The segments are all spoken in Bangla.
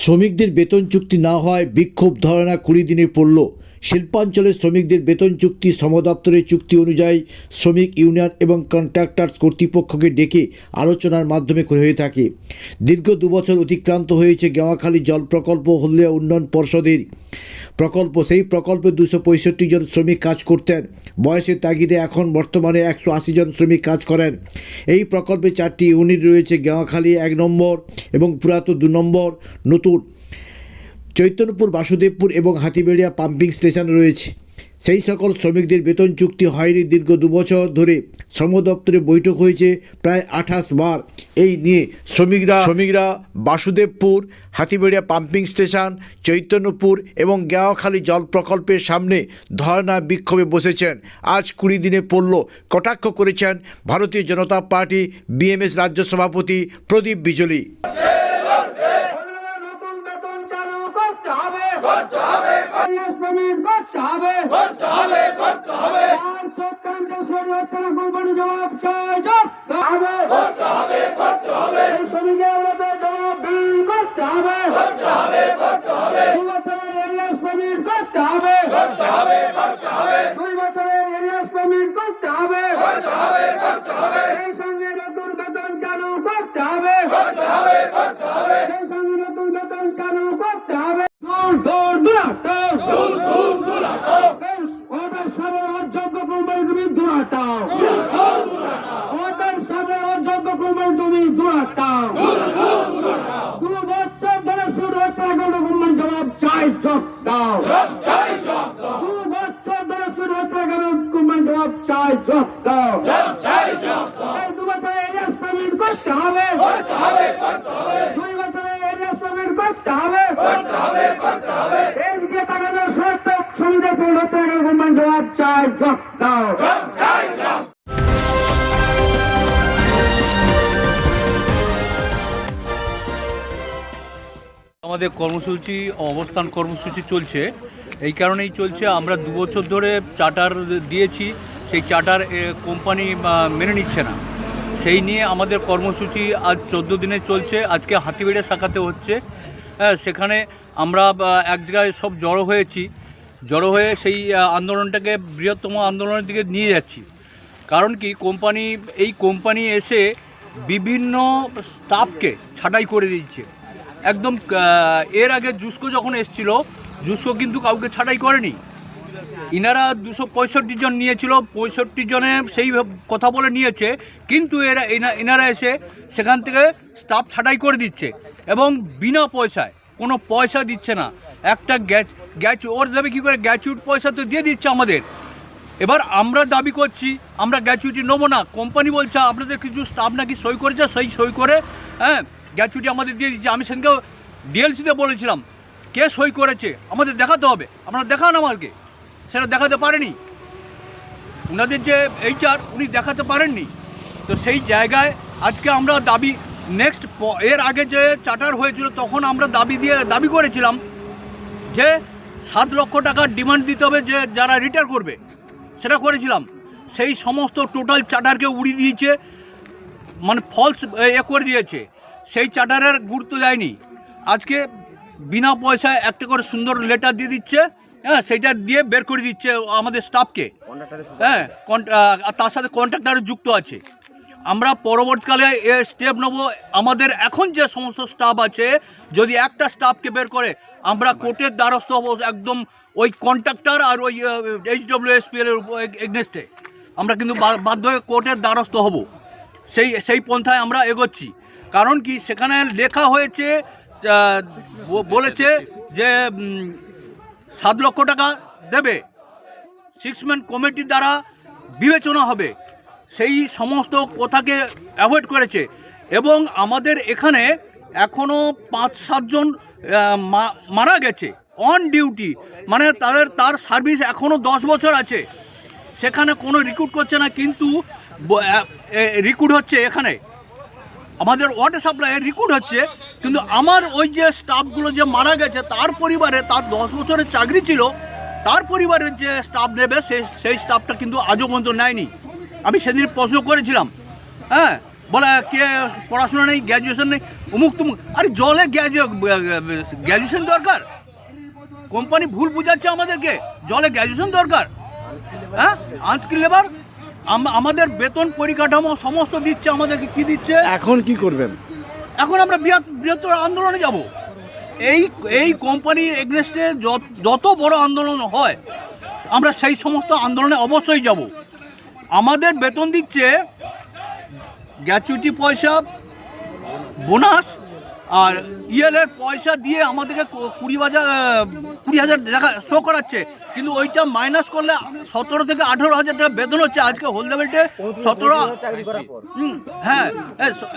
শ্রমিকদের বেতন চুক্তি না হওয়ায় বিক্ষোভ ধরনা কুড়ি দিনে পড়ল। শিল্পাঞ্চলের শ্রমিকদের বেতন চুক্তি, শ্রম দপ্তরের চুক্তি অনুযায়ী শ্রমিক ইউনিয়ন এবং কন্ট্রাক্টার্স কর্তৃপক্ষকে ডেকে আলোচনার মাধ্যমে হয়ে থাকে। দীর্ঘ দুবছর অতিক্রান্ত হয়েছে গেওয়াখালী জল প্রকল্প হলদিয়া উন্নয়ন পর্ষদের প্রকল্প, সেই প্রকল্পে দুশো পঁয়ষট্টি জন শ্রমিক কাজ করতেন। বয়সের তাগিদে এখন বর্তমানে একশো আশি জন শ্রমিক কাজ করেন। এই প্রকল্পে চারটি ইউনিট রয়েছে গেওয়াখালী এক নম্বর এবং পুরাতন দু নম্বর। নতুন চৈতন্যপুর, বাসুদেবপুর এবং হাতিবেড়িয়া পাম্পিং স্টেশন রয়েছে। সেই সকল শ্রমিকদের বেতন চুক্তি হয়নি। দীর্ঘ দুবছর ধরে শ্রম দপ্তরে বৈঠক হয়েছে প্রায় আঠাশ বার। এই নিয়ে শ্রমিকরা শ্রমিকরা বাসুদেবপুর, হাতিবেড়িয়া পাম্পিং স্টেশন, চৈতন্যপুর এবং গেওয়াখালী জল প্রকল্পের সামনে ধর্ণা বিক্ষোভে বসেছেন। আজ কুড়ি দিনে পড়ল, কটাক্ষ করেছেন ভারতীয় জনতা পার্টি বিএমএস রাজ্য সভাপতি প্রদীপ বিজলি নতুন বেতন চালু করতে হবে করতে হবে পেমেন্ট করতে হবে করতে হবে করতে হবে আর চক্রান্ত সরি হচ্ছে না কোম্পানি জবাব চাই করতে হবে করতে হবে করতে হবে শ্রমিকের লোকের জবাব বিল করতে হবে করতে হবে করতে হবে দুই বছরের এরিয়াস পেমেন্ট করতে হবে করতে হবে করতে হবে দুই বছরের এরিয়াস পেমেন্ট করতে হবে করতে হবে করতে হবে সেই সঙ্গে নতুন বেতন চালু করতে হবে করতে হবে করতে হবে সেই সঙ্গে নতুন বেতন চালু করতে হবে দূর দূর দূরাটাও দূর দূর দূরাটাও ওদের সামনে অযোগ্য কোম্পানি তুমি দূরাটাও ওদের সামনে অযোগ্য কোম্পানি তুমি দূরাটাও দু বছর ধরে শুরু হচ্ছে এখন কোম্পানি জবাব চাই চোখ দাও দু বছর ধরে শুরু হচ্ছে এখন কোম্পানি জবাব চাই চোখ দাও এই দু বছরের এরিয়াস পেমেন্ট করতে হবে। করতে হবে করতে হবে। দুই বছরের পেমেন্ট করতে হবে। করতে হবে করতে হবে। এই যে টাকা দেওয়া সুবিধা পূর্ণ টাকা কোম্পানি জবাব চাই জব দাও। আমাদের কর্মসূচি অবস্থান কর্মসূচি চলছে। এই কারণেই চলছে আমরা দু বছর ধরে চার্টার দিয়েছি সেই চার্টার কোম্পানি মেনে নিচ্ছে না। সেই নিয়ে আমাদের কর্মসূচি আজ চোদ্দ দিনে চলছে। আজকে হাতিবেড়ে শাখাতে হচ্ছে। হ্যাঁ সেখানে আমরা এক জায়গায় সব জড়ো হয়েছি। জড়ো হয়ে সেই আন্দোলনটাকে বৃহত্তম আন্দোলনের দিকে নিয়ে যাচ্ছি। কারণ কি, কোম্পানি, এই কোম্পানি এসে বিভিন্ন স্টাফকে ছাঁটাই করে দিচ্ছে একদম এর আগে জুসকো যখন এসছিল, জুসকো কিন্তু কাউকে ছাঁটাই করেনি। ইনারা দুশো পঁয়ষট্টি জন নিয়েছিল, পঁয়ষট্টি জনে সেই কথা বলে নিয়েছে, কিন্তু এরা এনা- এনারা এসে সেখান থেকে স্টাফ ছাঁটাই করে দিচ্ছে এবং বিনা পয়সায়, কোনো পয়সা দিচ্ছে না। একটা গ্যাচ গ্যাচ, ওর দেবে কী করে? গ্যাচুইট পয়সা তো দিয়ে দিচ্ছে আমাদের। এবার আমরা দাবি করছি, আমরা গ্যাচুইটি নেব না। কোম্পানি বলছে, আপনাদের কিছু স্টাফ নাকি সই করেছে? সেই সই করে হ্যাঁ গ্যাচুইটি আমাদের দিয়ে দিচ্ছে। আমি সেদিনকে ডিএলসিতে বলেছিলাম, কে সই করেছে? আমাদের দেখাতে হবে। আপনারা দেখান আমাকে। সেটা দেখাতে পারেনি। ওনাদের যে এইচআর উনি দেখাতে পারেননি। তো সেই জায়গায় আজকে আমরা দাবি নেক্সট এর আগে যে চার্টার হয়েছিল, তখন আমরা দাবি দিয়ে, দাবি করেছিলাম যে সাত লক্ষ টাকার ডিমান্ড দিতে হবে যে যারা রিটায়ার করবে। সেটা করেছিলাম। সেই সমস্ত টোটাল চার্টারকে উড়িয়ে দিয়েছে মানে ফলস এ করে দিয়েছে। সেই চার্টারের গুরুত্ব দেয়নি। আজকে বিনা পয়সায় একটা করে সুন্দর লেটার দিয়ে দিচ্ছে। হ্যাঁ সেইটা দিয়ে বের করে দিচ্ছে আমাদের স্টাফকে হ্যাঁ তার সাথে কন্ট্রাক্টার যুক্ত আছে। আমরা পরবর্তীকালে এ স্টেপ নেব। আমাদের এখন যে সমস্ত স্টাফ আছে যদি একটা স্টাফকে বের করে আমরা কোর্টের দ্বারস্থ হব একদম ওই কন্ট্রাক্টর আর ওই এইচ ডব্লিউ এস পি এর এগনেস্টে আমরা কিন্তু বাধ্য হয়ে কোর্টের দ্বারস্থ হব। সেই সেই পন্থায় আমরা এগোচ্ছি। কারণ কি সেখানে লেখা হয়েছে বলেছে যে সাত লক্ষ টাকা দেবে। সিক্স ম্যান কমিটি দ্বারা বিবেচনা হবে। সেই সমস্ত কথাকে অ্যাভয়েড করেছে। এবং আমাদের এখানে এখনও পাঁচ সাতজন মারা গেছে অন ডিউটি মানে তাদের, তার সার্ভিস এখনও দশ বছর আছে। সেখানে কোনো রিক্রুট করছে না, কিন্তু রিক্রুট হচ্ছে এখানে। আমাদের ওয়াটার সাপ্লাই রিক্রুট হচ্ছে। কিন্তু আমার ওই যে স্টাফগুলো যে মারা গেছে, তার পরিবারে তার দশ বছরের চাকরি ছিল, তার পরিবারের যে স্টাফ নেবে, সেই সেই স্টাফটা কিন্তু আজও পর্যন্ত নেয়নি। আমি সেদিন প্রশ্ন করেছিলাম হ্যাঁ? বলে, কে, পড়াশোনা নেই গ্র্যাজুয়েশন নেই? অমুক তুমুক, আরে জলে গ্র্যাজুয়েশন দরকার? কোম্পানি ভুল বুঝাচ্ছে আমাদেরকে, জলে গ্র্যাজুয়েশন দরকার? হ্যাঁ? আনস্কিল লেবার আমাদের বেতন পরিকাঠামো সমস্ত দিচ্ছে, আমাদেরকে কি দিচ্ছে? এখন কি করবেন? এখন আমরা বৃহৎ, বৃহত্তর আন্দোলনে যাব। এই এই কোম্পানির এগনেস্টে যত বড় আন্দোলন হয়, আমরা সেই সমস্ত আন্দোলনে অবশ্যই যাব। আমাদের বেতন দিচ্ছে গ্র্যাচুইটি পয়সা বোনাস আর ইএলের পয়সা দিয়ে আমাদেরকে কুড়ি হাজার কুড়ি হাজার দেখা শো করাচ্ছে। কিন্তু ওইটা মাইনাস করলে সতেরো থেকে আঠেরো হাজার টাকা বেতন হচ্ছে। আজকে হোলদা বেল্টে সতেরো হ্যাঁ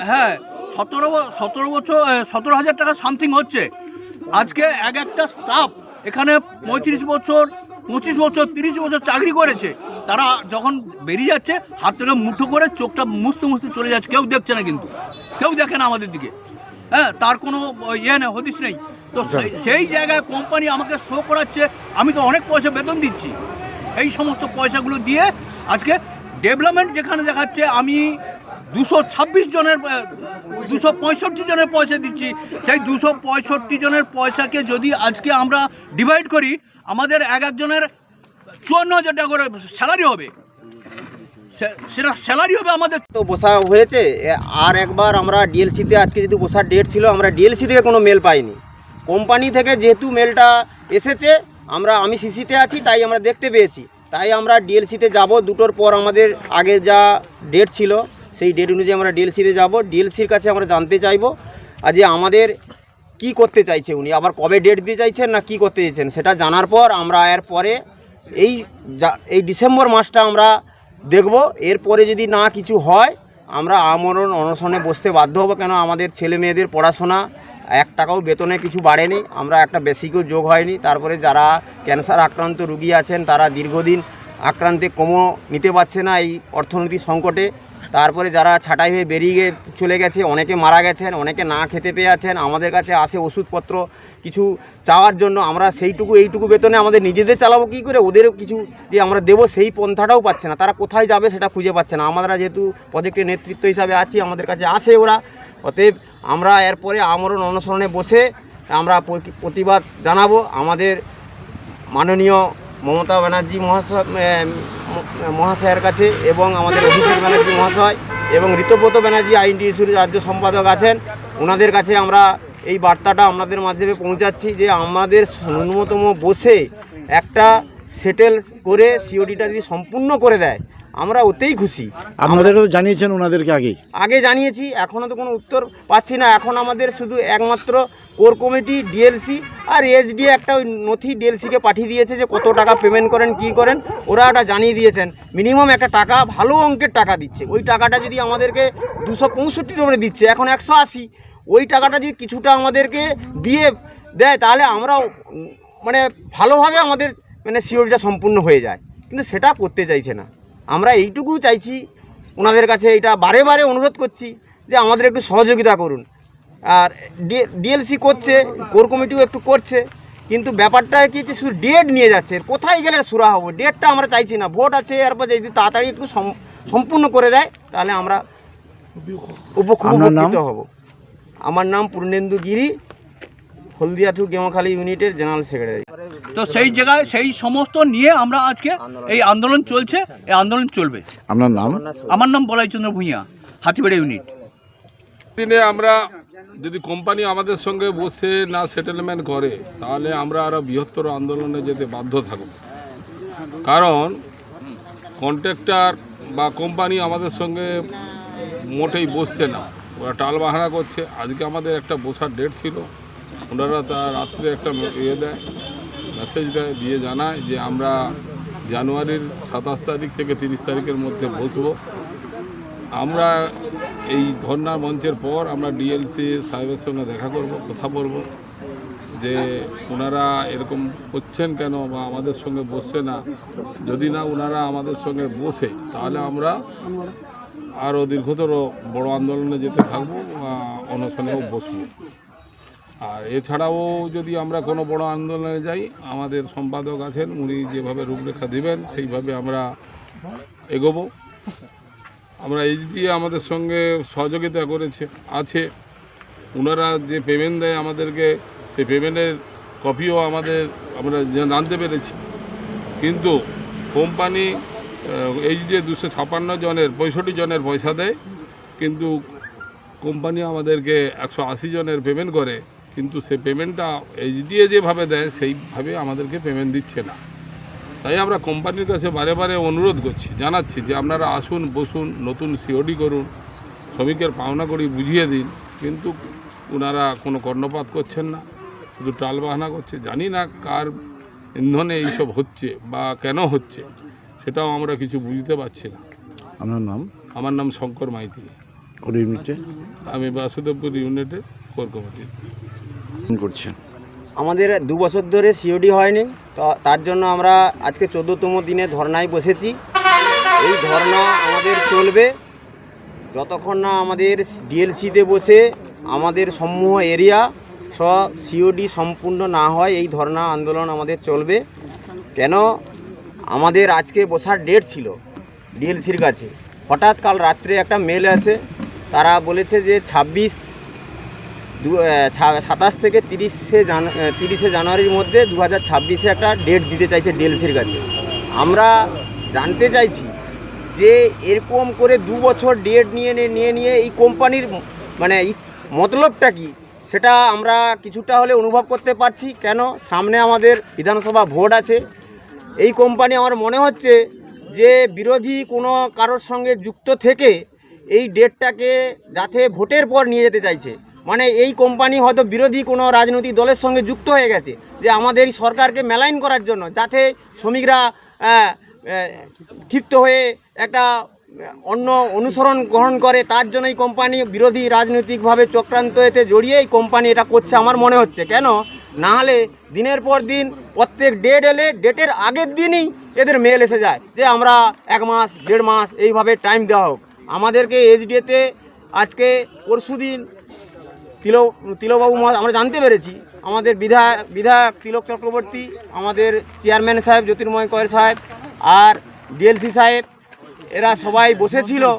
হ্যাঁ, সতেরো সতেরো বছর সতেরো হাজার টাকা সামথিং হচ্ছে। আজকে এক একটা স্টাফ এখানে পঁয়ত্রিশ বছর পঁচিশ বছর তিরিশ বছর চাকরি করেছে। তারা যখন বেরিয়ে যাচ্ছে হাতটা মুঠো করে চোখটা মুছতে মুছতে চলে যাচ্ছে। কেউ দেখছে না কিন্তু। কেউ দেখে না আমাদের দিকে। হ্যাঁ তার কোনো ইয়ে নেই হদিস নেই। তো সেই- সেই জায়গায় কোম্পানি আমাকে শো করাচ্ছে আমি তো অনেক পয়সা বেতন দিচ্ছি। এই সমস্ত পয়সাগুলো দিয়ে আজকে ডেভেলপমেন্ট যেখানে দেখাচ্ছে আমি দুশো ছাব্বিশ জনের দুশো পঁয়ষট্টি জনের পয়সা দিচ্ছি। সেই দুশো পঁয়ষট্টি জনের পয়সাকে যদি আজকে আমরা ডিভাইড করি আমাদের এক একজনের চুয়ান্ন হাজার টাকা করে স্যালারি হবে। স্যালারি হবে আমাদের। তো বসা হয়েছে আর একবার আমরা ডিএলসিতে আজকে যেহেতু বসার ডেট ছিল, আমরা ডিএলসি থেকে কোনো মেল পাইনি। কোম্পানি থেকে যেহেতু মেলটা এসেছে, আমরা, আমি সিসিতে আছি, তাই আমরা দেখতে পেয়েছি। তাই আমরা ডিএলসিতে যাব, দুটোর পর আমাদের আগে যা ডেট ছিল, সেই ডেট অনুযায়ী আমরা ডিএলসিতে যাব। ডিএলসির কাছে আমরা জানতে চাইব আর যে আমাদের কি করতে চাইছে উনি, আবার কবে ডেট দিতে চাইছেন না কি করতে চাইছেন, সেটা জানার পর আমরা এর পরে এই এই ডিসেম্বর মাসটা আমরা দেখব। এরপরে যদি না কিছু হয়, আমরা আমরণ অনশনে বসতে বাধ্য হব কেন? আমাদের ছেলে মেয়েদের পড়াশোনা, এক টাকাও বেতনে কিছু বাড়েনি। আমরা একটা বেসিকও যোগ হয়নি। তারপরে যারা ক্যান্সার আক্রান্ত রুগী আছেন, তারা দীর্ঘদিন আক্রান্তে কমো নিতে পারছে না এই অর্থনৈতিক সংকটে। তারপরে যারা ছাঁটাই হয়ে বেরিয়ে চলে গেছে, অনেকে মারা গেছেন, অনেকে না খেতে পেয়ে আছেন, আমাদের কাছে আসে ওষুধপত্র, কিছু চাওয়ার জন্য, আমরা সেইটুকু, এইটুকু বেতনে আমাদের নিজেদের চালাবো, কী করে ওদেরও কিছু যে আমরা দেবো, সেই পন্থাটাও পাচ্ছে না। তারা কোথায় যাবে সেটা খুঁজে পাচ্ছে না। আমরা যেহেতু প্রজেক্টের নেতৃত্ব হিসাবে আছি, আমাদের কাছে আসে ওরা। অতএব আমরা এরপরে আমরণ অনশরণে বসে আমরা প্রতি- প্রতিবাদ জানাব। আমাদের মাননীয় মমতা ব্যানার্জি মহাশয় মহাশয়ের কাছে এবং আমাদের অভিষেক ব্যানার্জি মহাশয় এবং ঋতব্রত ব্যানার্জি আইনটিসির রাজ্য সম্পাদক আছেন। ওনাদের কাছে আমরা এই বার্তাটা আপনাদের মাধ্যমে পৌঁছাচ্ছি যে আমাদের ন্যূনতম বসে একটা সেটেল করে সিওডিটা যদি সম্পূর্ণ করে দেয় আমরা ওতেই খুশি। আপনাদেরও জানিয়েছেন ওনাদেরকে আগে। আগে জানিয়েছি এখনও তো কোনো উত্তর পাচ্ছি না। এখন আমাদের শুধু একমাত্র কোর কমিটি ডিএলসি আর এসডি একটা ওই নথি ডিএলসিকে পাঠিয়ে দিয়েছে যে কত টাকা পেমেন্ট করেন কি করেন ওরা ওটা জানিয়ে দিয়েছেন। মিনিমাম একটা টাকা ভালো অঙ্কের টাকা দিচ্ছে। ওই টাকাটা যদি আমাদেরকে দুশো পঁয়ষট্টির উপরে দিচ্ছে এখন একশো আশি ওই টাকাটা যদি কিছুটা আমাদেরকে দিয়ে দেয় তাহলে আমরাও উম, মানে ভালোভাবে আমাদের মানে সিওরিটা সম্পূর্ণ হয়ে যায়। কিন্তু সেটা করতে চাইছে না। আমরা এইটুকু চাইছি ওনাদের কাছে এটা বারে বারে অনুরোধ করছি যে আমাদের একটু সহযোগিতা করুন। আর ডিএলসি করছে কোর কমিটিও একটু করছে কিন্তু ব্যাপারটা কি হচ্ছে শুধু ডেট নিয়ে যাচ্ছে কোথায় গেলে সুরা হব? ডেটটা আমরা চাইছি না। ভোট আছে এরপর যদি তাড়াতাড়ি একটু সম্পূর্ণ করে দেয় তাহলে আমরা উপকৃত হব। আমার নাম পূর্ণেন্দু গিরি। হলদিয়া টু গেমাখালী ইউনিটের জেনারেল সেক্রেটারি তো সেই জায়গায় সেই সমস্ত নিয়ে আমরা আজকে এই আন্দোলন চলছে এই আন্দোলন চলবে। আপনার নাম? আমার নাম বলাইচন্দ্র ভূঁইয়া হাতিবাড়ি ইউনিট দিনে আমরা যদি কোম্পানি আমাদের সঙ্গে বসে না সেটেলমেন্ট করে তাহলে আমরা আরও বৃহত্তর আন্দোলনে যেতে বাধ্য থাকব। কারণ কন্ট্রাক্টর বা কোম্পানি আমাদের সঙ্গে মোটেই বসছে না। ওরা টাল বাহানা করছে। আজকে আমাদের একটা বসার ডেট ছিল। ওনারা তার রাত্রে একটা ইয়ে দেয় মেসেজ দেয়, দিয়ে জানায় যে আমরা জানুয়ারির সাতাশ তারিখ থেকে তিরিশ তারিখের মধ্যে বসবো। আমরা এই ধর্নার মঞ্চের পর আমরা ডিএলসি সাহেবের সঙ্গে দেখা করব, কথা বলব, যে ওনারা এরকম করছেন কেন বা আমাদের সঙ্গে বসছে না? যদি না ওনারা আমাদের সঙ্গে বসে, তাহলে আমরা আরও দীর্ঘতর বড় আন্দোলনে যেতে থাকব অনশনেও বসবো। আর এছাড়াও যদি আমরা কোনো বড় আন্দোলনে যাই, আমাদের সম্পাদক আছেন, উনি যেভাবে রূপরেখা দিবেন, সেইভাবে আমরা এগোবো। আমরা এই দিয়ে আমাদের সঙ্গে সহযোগিতা করেছে, আছে। ওনারা যে পেমেন্ট দেয় আমাদেরকে, সেই পেমেন্টের কপিও আমাদের, আমরা জানতে পেরেছি। কিন্তু কোম্পানি এই যে দুশো ছাপান্ন জনের, পঁয়ষট্টি জনের পয়সা দেয়, কিন্তু কোম্পানি আমাদেরকে একশো আশি জনের পেমেন্ট করে। কিন্তু সে পেমেন্টটা এইচডিএ যেভাবে দেয় সেইভাবে আমাদেরকে পেমেন্ট দিচ্ছে না। তাই আমরা কোম্পানির কাছে বারে বারে অনুরোধ করছি জানাচ্ছি যে আপনারা আসুন বসুন নতুন সিওডি করুন শ্রমিকের পাওনা করি বুঝিয়ে দিন কিন্তু ওনারা কোনো কর্ণপাত করছেন না শুধু টাল বাহানা করছে। জানি না কার ইন্ধনে এইসব হচ্ছে বা কেন হচ্ছে সেটাও আমরা কিছু বুঝতে পারছি না। আপনার নাম? আমার নাম শঙ্কর মাইতি। আমি বাসুদেবপুর ইউনিটের কোর কমিটির করছেন আমাদের দু বছর ধরে সিওডি হয়নি, তো তার জন্য আমরা আজকে চোদ্দোতম দিনে ধর্নায় বসেছি। এই ধর্না আমাদের চলবে। যতক্ষণ না আমাদের ডিএলসিতে বসে আমাদের সমূহ এরিয়া সব সিওডি সম্পূর্ণ না হয়, এই ধর্না আন্দোলন আমাদের চলবে। কেন? আমাদের আজকে বসার ডেট ছিল ডিএলসির কাছে। হঠাৎ কাল রাত্রে একটা মেল আসে, তারা বলেছে যে ছাব্বিশ দু সাতাশ থেকে তিরিশে জান তিরিশে জানুয়ারির মধ্যে দু হাজার ছাব্বিশে একটা ডেট দিতে চাইছে ডিএলসির কাছে। আমরা জানতে চাইছি যে এরকম করে দু বছর ডেট নিয়ে নিয়ে নিয়ে এই কোম্পানির মানে মতলবটা কি? সেটা আমরা কিছুটা হলে অনুভব করতে পারছি। কেন? সামনে আমাদের বিধানসভা ভোট আছে। এই কোম্পানি আমার মনে হচ্ছে যে বিরোধী কোনো কারোর সঙ্গে যুক্ত থেকে এই ডেটটাকে যাতে ভোটের পর নিয়ে যেতে চাইছে। মানে এই কোম্পানি হয়তো বিরোধী কোনো রাজনৈতিক দলের সঙ্গে যুক্ত হয়ে গেছে, যে আমাদের সরকারকে মেলাইন করার জন্য, যাতে শ্রমিকরা ক্ষিপ্ত হয়ে একটা অন্য অনুসরণ গ্রহণ করে, তার জন্য এই কোম্পানি বিরোধী রাজনৈতিকভাবে চক্রান্ত এতে জড়িয়ে এই কোম্পানি এটা করছে আমার মনে হচ্ছে। কেন? না হলে দিনের পর দিন, প্রত্যেক ডেট এলে ডেটের আগের দিনই এদের মেল এসে যায়, যে আমরা এক মাস, দেড় মাস এইভাবে টাইম দেওয়া হোক। আমাদেরকে এইচডিএতে আজকে পরশু দিন তিল, তিলবাবু মহা- আমরা জানতে পেরেছি। আমাদের বিধা বিধায়ক তিলক চক্রবর্তী, আমাদের চেয়ারম্যান সাহেব, জ্যোতির্ময় কয়ের সাহেব, আর ডিএলসি সাহেব, এরা সবাই বসেছিল।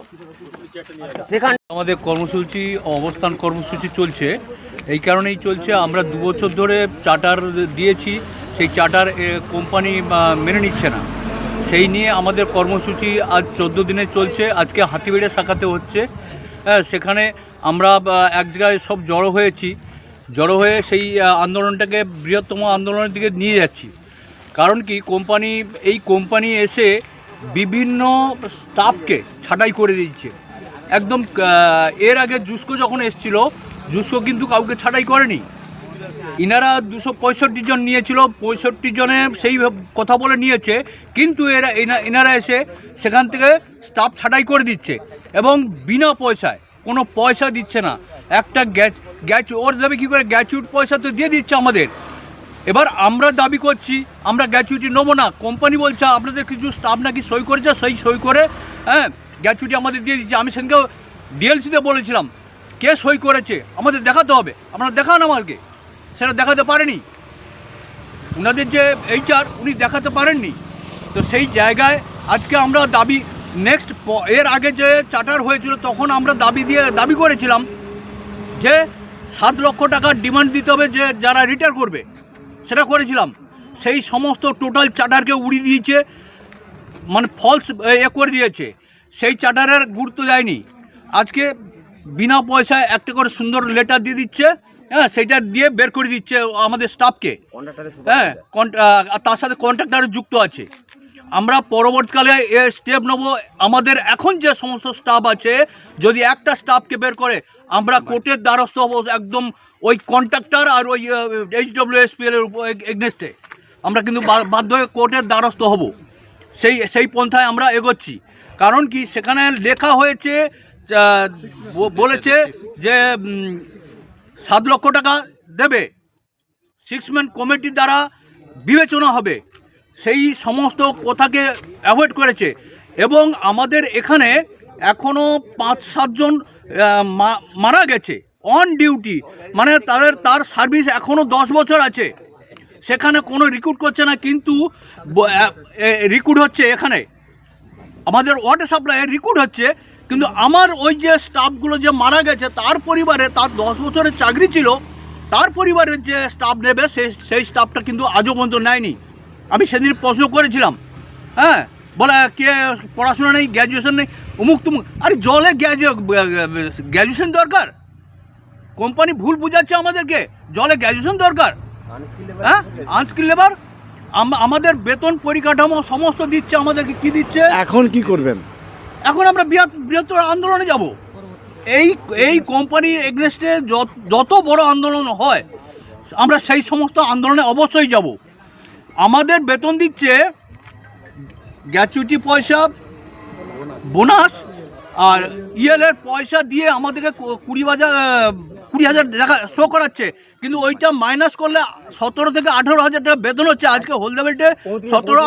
সেখান আমাদের কর্মসূচি অবস্থান কর্মসূচি চলছে। এই কারণেই চলছে। আমরা দু বছর ধরে চার্টার দিয়েছি। সেই চার্টার কোম্পানি মেনে নিচ্ছে না। সেই নিয়ে আমাদের কর্মসূচি আজ চোদ্দ দিনে চলছে। আজকে হাতিবেড়ে শাখাতে হচ্ছে। সেখানে আমরা এক জায়গায় সব জড়ো হয়েছি। জড়ো হয়ে সেই আন্দোলনটাকে বৃহত্তম আন্দোলনের দিকে নিয়ে যাচ্ছি। কারণ কি, কোম্পানি, এই কোম্পানি এসে বিভিন্ন স্টাফকে ছাঁটাই করে দিচ্ছে একদম এর আগে জুসকো যখন এসছিল, জুসকো কিন্তু কাউকে ছাঁটাই করেনি। ইনারা দুশো পঁয়ষট্টি জন নিয়েছিল, পঁয়ষট্টি জনে সেই কথা বলে নিয়েছে, কিন্তু এরা, এনা- এনারা এসে সেখান থেকে স্টাফ ছাঁটাই করে দিচ্ছে এবং বিনা পয়সায় কোনো পয়সা দিচ্ছে না। একটা গ্যাচ গ্যাচ, ওর দেবে কী করে? গ্যাচুইট পয়সা তো দিয়ে দিচ্ছে আমাদের। এবার আমরা দাবি করছি, আমরা গ্যাচুইটি নেব না। কোম্পানি বলছে, আপনাদের কিছু স্টাফ নাকি সই করেছে, সেই সই করে হ্যাঁ গ্যাচুইটি আমাদের দিয়ে দিচ্ছে। আমি সেদিনকে ডিএলসিতে বলেছিলাম, কে সই করেছে? আমাদের দেখাতে হবে। আপনারা দেখান আমাকে। সেটা দেখাতে পারেনি। ওনাদের যে এইচআর উনি দেখাতে পারেননি। তো সেই জায়গায় আজকে আমরা দাবি নেক্সট এর আগে যে চার্টার হয়েছিল তখন আমরা দাবি দিয়ে দাবি করেছিলাম যে সাত লক্ষ টাকার ডিমান্ড দিতে হবে যে যারা রিটায়ার করবে। সেটা করেছিলাম। সেই সমস্ত টোটাল চার্টারকে উড়িয়ে দিয়েছে মানে ফলস এ করে দিয়েছে। সেই চার্টারের গুরুত্ব দেয়নি। আজকে বিনা পয়সায় একটা করে সুন্দর লেটার দিয়ে দিচ্ছে হ্যাঁ সেইটা দিয়ে বের করে দিচ্ছে আমাদের স্টাফকে হ্যাঁ তার সাথে কন্ট্রাক্টার যুক্ত আছে। আমরা পরবর্তীকালে এ স্টেপ নেব। আমাদের এখন যে সমস্ত স্টাফ আছে যদি একটা স্টাফকে বের করে আমরা কোর্টের দ্বারস্থ হব একদম ওই কন্ট্রাক্টর আর ওই এইচ ডব্লিউ এসপিএল এর এগনেস্টে আমরা কিন্তু বাধ্য হয়ে কোর্টের দ্বারস্থ হব। সেই সেই পন্থায় আমরা এগোচ্ছি। কারণ কি সেখানে লেখা হয়েছে বলেছে যে সাত লক্ষ টাকা দেবে। সিক্স ম্যান কমিটির দ্বারা বিবেচনা হবে। সেই সমস্ত কথাকে অ্যাভয়েড করেছে। এবং আমাদের এখানে এখনও পাঁচ সাতজন মারা গেছে অন ডিউটি মানে তাদের, তার সার্ভিস এখনও দশ বছর আছে। সেখানে কোনো রিক্রুট করছে না, কিন্তু রিক্রুট হচ্ছে এখানে। আমাদের ওয়াটার সাপ্লাই রিক্রুট হচ্ছে, কিন্তু আমার ওই যে স্টাফগুলো যে মারা গেছে, তার পরিবারে তার দশ বছরের চাকরি ছিল, তার পরিবারের যে স্টাফ নেবে সেই সেই স্টাফটা কিন্তু আজও পর্যন্ত নেয়নি। আমি সেদিন প্রশ্ন করেছিলাম হ্যাঁ? বলে কে পড়াশোনা নেই গ্র্যাজুয়েশন নেই? অমুক তুমুক আরে জলে গ্র্যাজুয়েশন দরকার? কোম্পানি ভুল বুঝাচ্ছে আমাদেরকে জলে গ্র্যাজুয়েশন দরকার? হ্যাঁ? আনস্কিল লেবার আমাদের বেতন পরিকাঠামো সমস্ত দিচ্ছে আমাদেরকে কি দিচ্ছে? এখন কি করবেন? এখন আমরা বৃহৎ- বৃহত্তর আন্দোলনে যাব। এই এই কোম্পানির এগনেস্টে যত বড় আন্দোলন হয় আমরা সেই সমস্ত আন্দোলনে অবশ্যই যাব। আমাদের বেতন দিচ্ছে গ্র্যাচুইটি পয়সা বোনাস আর ইএলের পয়সা দিয়ে আমাদেরকে কুড়ি হাজার কুড়ি হাজার দেখা শো করাচ্ছে। কিন্তু ওইটা মাইনাস করলে সতেরো থেকে আঠেরো হাজার টাকা বেতন হচ্ছে। আজকে হোলদা বেল্টে সতেরো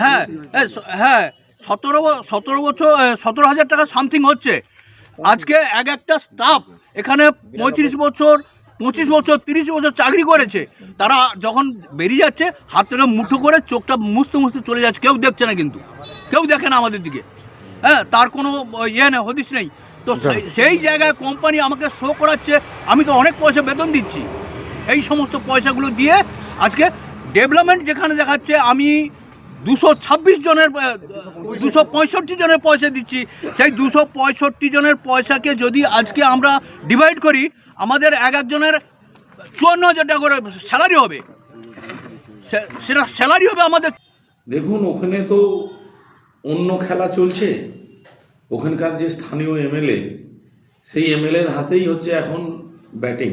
হ্যাঁ হ্যাঁ, হ্যাঁ সতেরো সতেরো বছর সতেরো হাজার টাকা সামথিং হচ্ছে। আজকে এক একটা স্টাফ এখানে পঁয়ত্রিশ বছর পঁচিশ বছর তিরিশ বছর চাকরি করেছে। তারা যখন বেরিয়ে যাচ্ছে হাতটা মুঠো করে চোখটা মুছতে মুছতে চলে যাচ্ছে। কেউ দেখছে না কিন্তু। কেউ দেখে না আমাদের দিকে। হ্যাঁ তার কোনো ইয়ে নেই হদিস নেই। তো সেই- সেই জায়গায় কোম্পানি আমাকে শো করাচ্ছে। আমি তো অনেক পয়সা বেতন দিচ্ছি। এই সমস্ত পয়সাগুলো দিয়ে আজকে ডেভেলপমেন্ট যেখানে দেখাচ্ছে আমি দুশো ছাব্বিশ জনের দুশো পঁয়ষট্টি জনের পয়সা দিচ্ছি। সেই দুশো পঁয়ষট্টি জনের পয়সাকে যদি আজকে আমরা ডিভাইড করি আমাদের এক একজনের চুয়ান্ন হাজার টাকা করে স্যালারি হবে। সেটা স্যালারি হবে আমাদের। দেখুন, ওখানে তো অন্য খেলা চলছে। ওখানকার যে স্থানীয় এমএলএ, সেই এমএলএর হাতেই হচ্ছে এখন ব্যাটিং।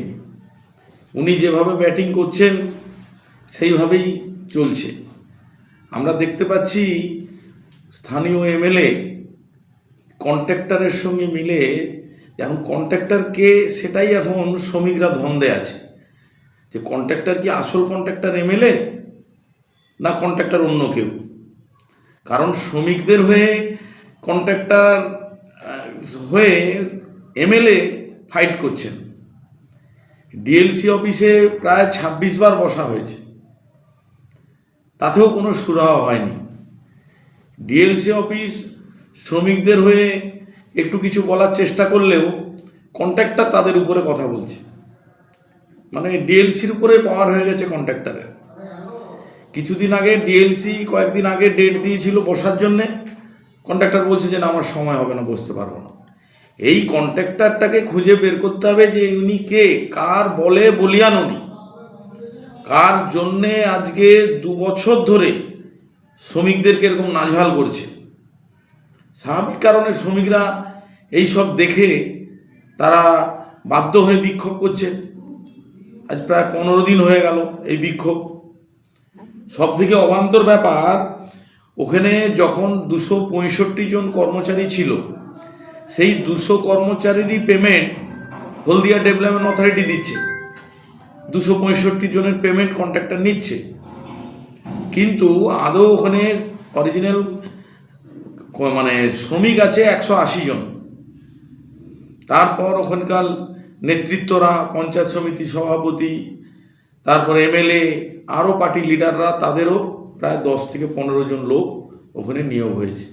উনি যেভাবে ব্যাটিং করছেন, সেইভাবেই চলছে। আমরা দেখতে পাচ্ছি, স্থানীয় এমএলএ কন্ট্রাক্টরের সঙ্গে মিলে এখন কন্ট্রাক্টর কে সেটাই এখন শ্রমিকরা ধন্দে আছে। যে কন্ট্রাক্টর কি আসল কন্ট্রাক্টর এমএলএ না কন্ট্রাক্টর অন্য কেউ? কারণ শ্রমিকদের হয়ে কন্ট্রাক্টর হয়ে এমএলএ ফাইট করছেন। ডিএলসি অফিসে প্রায় ছাব্বিশ বার বসা হয়েছে। তাতেও কোনো সুরাহা হয়নি। ডিএলসি অফিস শ্রমিকদের হয়ে একটু কিছু বলার চেষ্টা করলেও কন্ট্রাক্টর তাদের উপরে কথা বলছে। মানে ডিএলসির উপরে পাওয়ার হয়ে গেছে কন্ট্রাক্টরের কিছুদিন আগে ডিএলসি কয়েকদিন আগে ডেট দিয়েছিল বসার জন্যে। কন্ট্রাক্টর বলছে যে, না, আমার সময় হবে না, বসতে পারব না। এই কন্ট্রাক্টরটাকে খুঁজে বের করতে হবে যে উনি কে? কার বলে বলিয়ান উনি? কার জন্যে আজকে দু বছর ধরে শ্রমিকদেরকে এরকম নাজহাল করছে? স্বাভাবিক কারণে শ্রমিকরা এই সব দেখে তারা বাধ্য হয়ে বিক্ষোভ করছে। আজ প্রায় পনেরো দিন হয়ে গেল এই বিক্ষোভ। সব থেকে অবান্তর ব্যাপার, ওখানে যখন দুশো পঁয়ষট্টি জন কর্মচারী ছিল, সেই দুশো কর্মচারীরই পেমেন্ট হলদিয়া ডেভেলপমেন্ট অথরিটি দিচ্ছে। দুশো পঁয়ষট্টি জনের পেমেন্ট কন্ট্রাক্টর নিচ্ছে। কিন্তু আদৌ ওখানে অরিজিনাল মানে শ্রমিক আছে একশো আশি জন। তারপর ওখানকার নেতৃত্বরা, পঞ্চায়েত সমিতি সভাপতি, তারপর এমএলএ, আরও পার্টি লিডাররা, তাদেরও প্রায় দশ থেকে পনেরো জন লোক ওখানে নিয়োগ হয়েছে।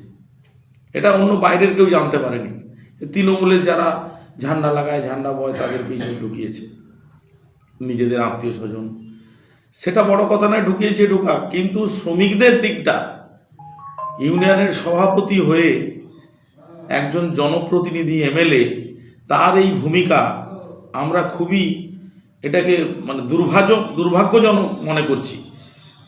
এটা অন্য বাইরের কেউ জানতে পারেনি। তৃণমূলের যারা ঝান্ডা লাগায়, ঝান্ডা বয়, তাদেরকেই সব ঢুকিয়েছে। নিজেদের আত্মীয় স্বজন। সেটা বড় কথা নয়, ঢুকিয়েছে ঢুকা কিন্তু শ্রমিকদের দিকটা ইউনিয়নের সভাপতি হয়ে একজন জনপ্রতিনিধি এমএলএ, তার এই ভূমিকা আমরা খুবই এটাকে মানে দুর্ভাগ্য, দুর্ভাগ্যজনক মনে করছি।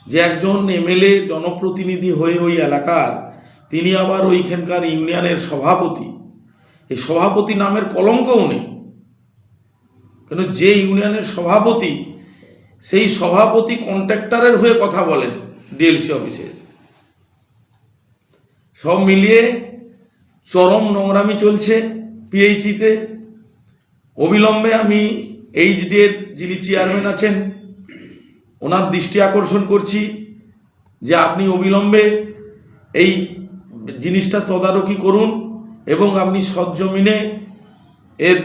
যে একজন এমএলএ, জনপ্রতিনিধি হয়ে ওই এলাকার, তিনি আবার ওইখানকার ইউনিয়নের সভাপতি। এই সভাপতি নামের কলঙ্কও নেই। কেন যে ইউনিয়নের সভাপতি, সেই সভাপতি কন্ট্রাক্টরের হয়ে কথা বলেন ডিএলসি অফিসে। সব মিলিয়ে চরম নোংরামি চলছে পিএইচিতে অবিলম্বে আমি এইচডি এর যিনি চেয়ারম্যান আছেন, ওনার দৃষ্টি আকর্ষণ করছি যে আপনি অবিলম্বে এই জিনিসটা তদারকি করুন এবং আপনি সৎজমিনে এর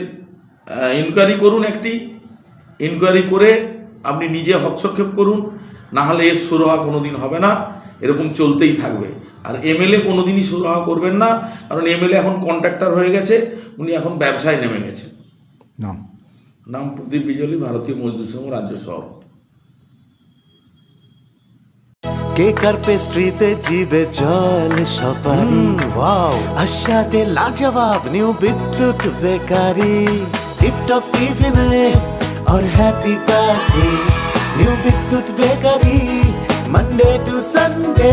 ইনকোয়ারি করুন একটি। ইনকোয়ারি করে আপনি নিজে হস্তক্ষেপ করুন না হলে এর সুরহা কোনো দিন হবে না। এরকম চলতেই থাকবে। আর এমএলএ কোনোদিনই সুরাহা করবেন না কারণ এমএলএ এখন কন্ট্রাক্টর হয়ে গেছে উনি এখন ব্যবসায় নেমে গেছে নাম নাম প্রদীপ বিজলি ভারতীয় মজদুর সংঘ রাজ্য সভাপতি কেক আর পেস্ট্রিতে জিবে জল সপারি ওয়াও আশাতে লাজবাব নিউ বিদ্যুৎ বেকারি টিপটপ টিফিনে और happy party new Bidyut bakery Monday to Sunday